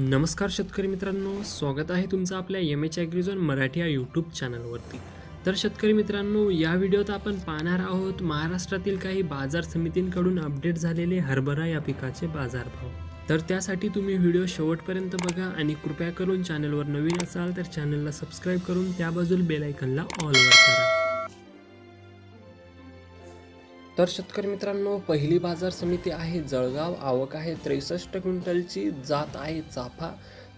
नमस्कार शेतकरी मित्रांनो स्वागत आहे तुमचं आपल्या एम एच ॲग्रिझोन मराठी या यूट्यूब चॅनलवरती तर शेतकरी मित्रांनो या व्हिडिओत आपण पाहणार आहोत महाराष्ट्रातील काही बाजार समितींकडून अपडेट झालेले हरभरा या पिकाचे बाजारभाव. तर त्यासाठी तुम्ही व्हिडिओ शेवटपर्यंत बघा आणि कृपया करून चॅनलवर नवीन असाल तर चॅनलला सबस्क्राईब करून त्या बाजूला बेलायकनला ऑलवर करा. तर शेतकरी मित्रांनो पहिली बाजार समिती आहे जळगाव. आवक आहे त्रेसष्ट क्विंटलची. जात आहे चाफा.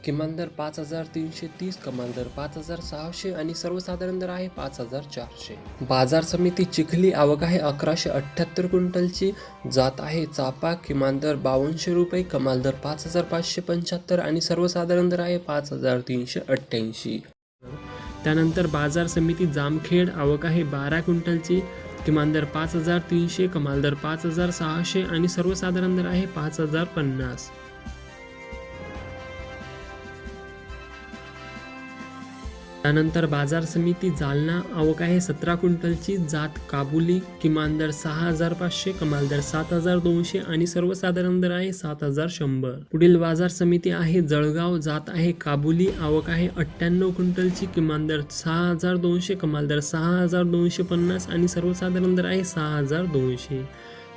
किमान दर पाच हजार तीनशे तीस कमाल दर पाच हजार सहाशे आणि सर्वसाधारण दर आहे पाच हजार चारशे. बाजार समिती चिखली. आवक आहे अकराशे अठ्ठ्याहत्तर क्विंटलची. जात आहे चाफा. किमान दर बावनशे रुपये कमाल दर पाच हजार पाचशे पंच्याहत्तर आणि सर्वसाधारण दर आहे पाच हजार तीनशे अठ्ठ्याऐंशी. त्यानंतर बाजार समिती जामखेड. आवक आहे बारा क्विंटलची. किमान दर पाच हजार तीनशे कमाल दर पाच हजार सहाशे आणि सर्वसाधारण दर आहे पाच हजार पन्नास. त्यानंतर बाजार समिती जालना आवक आहे सतरा क्विंटलची जात काबुली किमान दर सहा हजार पाचशे कमाल दर सात हजार दोनशे आणि सर्वसाधारण दर आहे सात हजार शंभर. पुढील बाजार समिती आहे जळगाव जात आहे काबुली आवक आहे अठ्ठ्याण्णव क्विंटलची किमान दर सहा हजार दोनशे कमाल दर सहा हजार दोनशे पन्नास आणि सर्वसाधारण दर आहे सहा हजार दोनशे.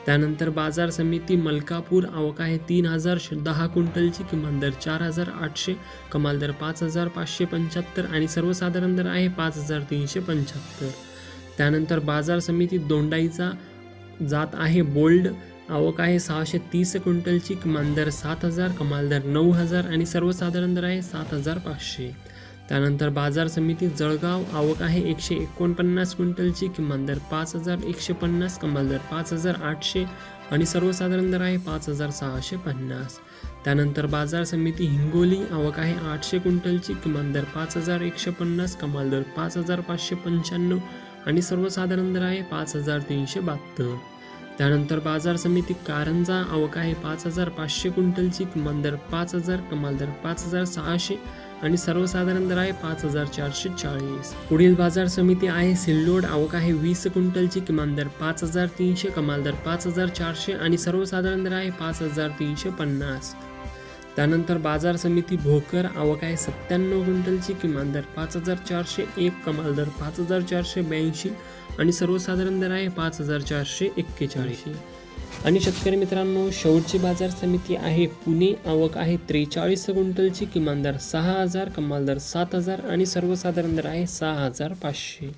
त्यानंतर बाजार समिती मलकापूर आवक आहे तीन हजार श- दहा क्विंटलची किमान दर चार हजार आठशे कमाल दर पाच हजार पाचशे पंच्याहत्तर आणि सर्वसाधारण दर आहे पाच हजार तीनशे पंच्याहत्तर. त्यानंतर बाजार समिती दोंडाईचा जात आहे बोल्ड आवक आहे सहाशे तीस क्विंटलची किमान दर सात हजार कमाल दर नऊ हजार आणि सर्वसाधारण दर आहे सात हजार पाचशे. त्यानंतर बाजार समिती जळगाव आवक आहे एकशे एकोणपन्नास क्विंटलची किमान दर पाच हजार एकशे पन्नास कमाल दर पाच हजार आठशे आणि सर्वसाधारण दर आहे पाच हजार सहाशे पन्नास. त्यानंतर बाजार समिती हिंगोली आवक आहे आठशे क्विंटलची किमान दर पाच हजार एकशे पन्नास कमाल दर पाच हजार पाचशे पंच्याण्णव आणि सर्वसाधारण दर आहे पाच हजार तीनशे बहात्तर. त्यानंतर बाजार समिती कारंजा आवक आहे पाच हजार पाचशे क्विंटलची किमान दर पाच हजार कमाल दर पाच हजार सहाशे आणि सर्वसाधारण दर आहे पाच हजार चारशे चाळीस. पुढील बाजार समिती आहे सिल्लोड आवक आहे वीस क्विंटलची किमान दर पाच हजार तीनशे कमाल दर पाच हजार चारशे आणि सर्वसाधारण दर आहे पाच हजार तीनशे पन्नास. त्यानंतर बाजार समिती भोकर आवक आहे सत्त्याण्णव क्विंटलची किमान दर पाच हजार चारशे एक कमाल दर पाच हजार चारशे ब्याऐंशी आणि सर्वसाधारण दर आहे पाच हजार चारशे एक्केचाळीस. आणि शेतकरी मित्रांनो शेवटची बाजार समिती आहे पुणे आवक आहे त्रेचाळीस क्विंटलची किमान दर सहा हजार कमाल दर सात हजार आणि सर्वसाधारण दर आहे सहा हजार पाचशे.